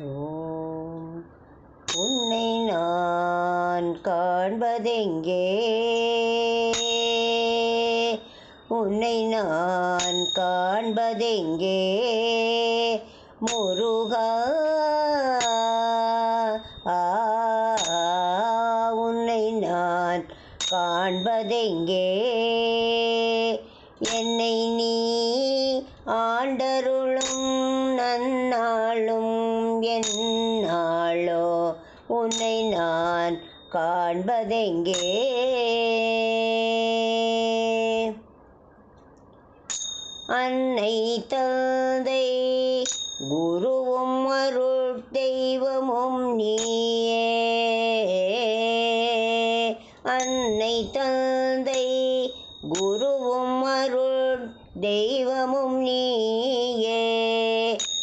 ஓம் உன்னை நான் காண்பதெங்கே? உன்னை நான் காண்பதெங்கே? முருகா உன்னை நான் காண்பதெங்கே? என்னை நீ ஆண்டருளும் நன்னாளும் என்னாளோ உன்னை நான் காண்பதெங்கே? அன்னை தந்தை குருவும் அருள் தெய்வமும்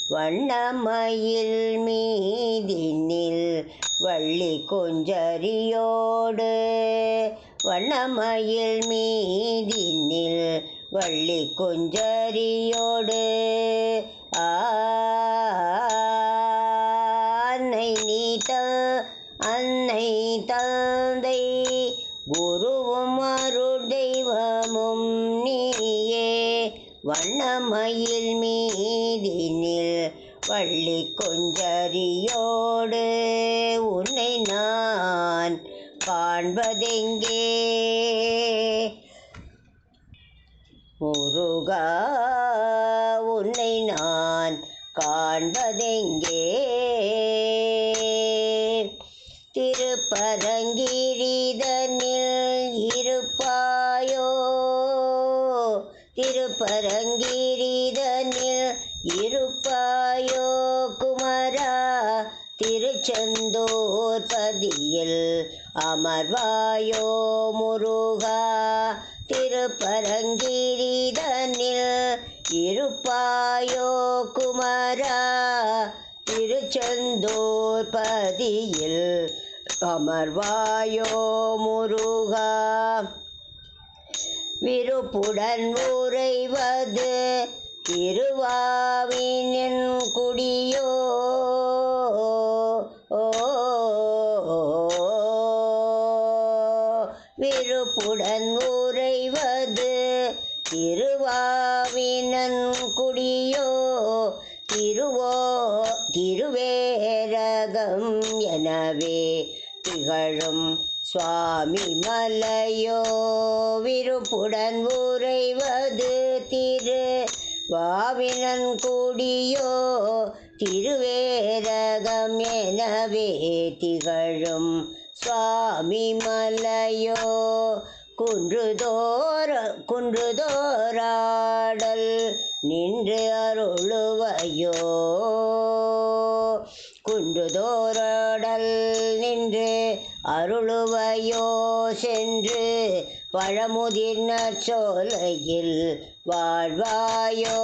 வண்ணமயில் மீதினில் வள்ளி கொஞ்சரியோடு. வண்ணமயில் மீதினில் வள்ளி கொஞ்சரியோடு. அன்னை நீ அன்னை தந்தை குருவும் அருள் தெய்வமும் நீயே. வண்ணமயில் மீ வள்ளி கொஞ்சரியோடு உன்னை நான் காண்பதெங்கே? முருகா உன்னை நான் காண்பதெங்கே? திருப்பரங்கிரிதனில் திருப்பாயோ குமரா திருச்செந்தூர் பதியில் அமர்வாயோ முருகா திருப்பரங்கிரிதனில் இருப்பாயோ குமரா திருச்செந்தூர் பதியில் அமர்வாயோ முருகா. விருப்புடன் உறைவது திருவாவினின் குடியோ விருப்புடன் உறைவது திருவாவினன் குடியோ திருவோ திருவேரகம் எனவே திகழும் சுவாமி மலையோ விருப்புடன் உறைவது திரு வாவினன் கூடியோ திருவேரகம் எனவே திகழும் சுவாமி மலையோ. குன்றுதோர குன்றுதோராடல் நின்று அருளுவையோ. குன்றுதோராடல் நின்று அருளுவையோ சென்று பழமுதிர்நற் சோலையில் வாழ்வாயோ?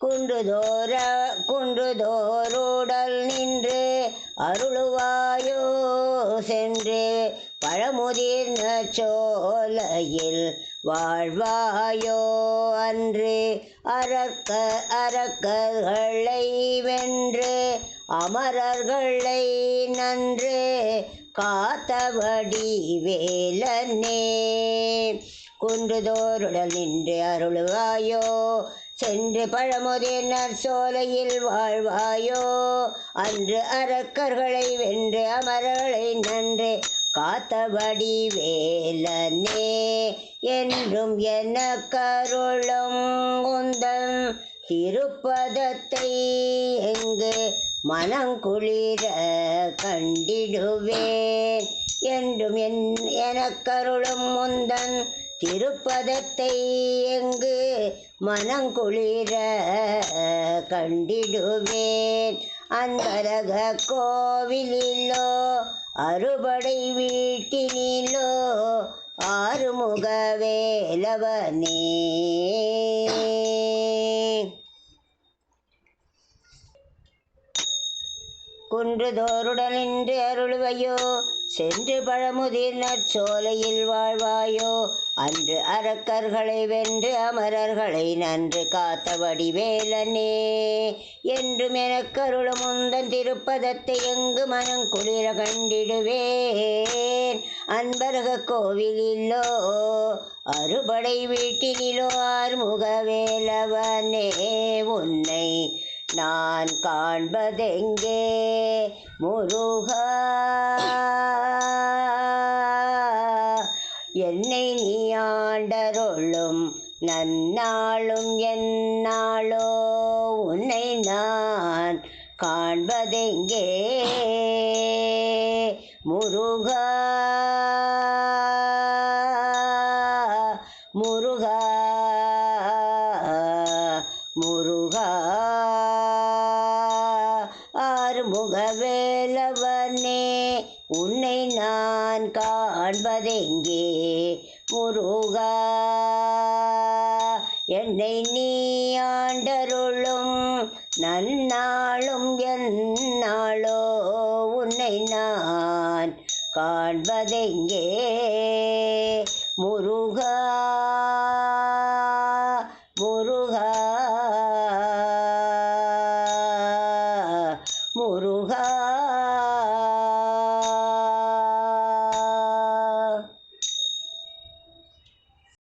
குன்றுதோர குன்றுதோருடல் நின்று அருளுவாயோ? சென்று பழமுதிர்ந்த சோலையில் வாழ்வாயோ? அன்று அரக்க அரக்கர்களை வென்று அமரர்களை நன்று காத்தபடி வேலனே. குன்றுதோருடல் நின்று அருள்வாயோ சென்று பழமுதியினர் சோலையில் வாழ்வாயோ. அன்று அரக்கர்களை வென்று அமரர்களை நன்று காத்தபடி வேலனே. என்றும் என கருளும் உந்தன் திருப்பதத்தை எங்கு மனங்குளிர கண்டிடுவேன். என்றும் என் எனக்கருளும் முந்தன் திருப்பதத்தை எங்கு மனங்குளிர கண்டிடுவேன். அன்பரக கோவிலிலோ அறுபடை வீட்டினிலோ ஆறுமுக வேலவனே குன்றுதோருடன் நின்று அருள்வையோ? சென்று பழமுதிர் நற்சோலையில் வாழ்வாயோ? அன்று அரக்கர்களை வென்று அமரர்களை நன்று காத்த வடிவேலனே. என்றும் எனக்கருளும் முந்தன் திருப்பதத்தை எங்கு மனம் குளிர கண்டிடுவேன்? அன்பரக கோவிலிலோ? அறுபடை வீட்டினிலோ? ஆறுமுகவேலவனே உன்னை நான் காண்பதெங்கே? முருகா! என்னை நீ ஆண்டருளும் நன்னாளும் என்னாளோ உன்னை நான் காண்பதெங்கே? ஆண்டவனே உன்னை நான் காண்பதெங்கே? முருகா என்னை நீ ஆண்டருளும் நன்னாளும் என்னாளோ உன்னை நான் காண்பதெங்கே? முருகா முருகா.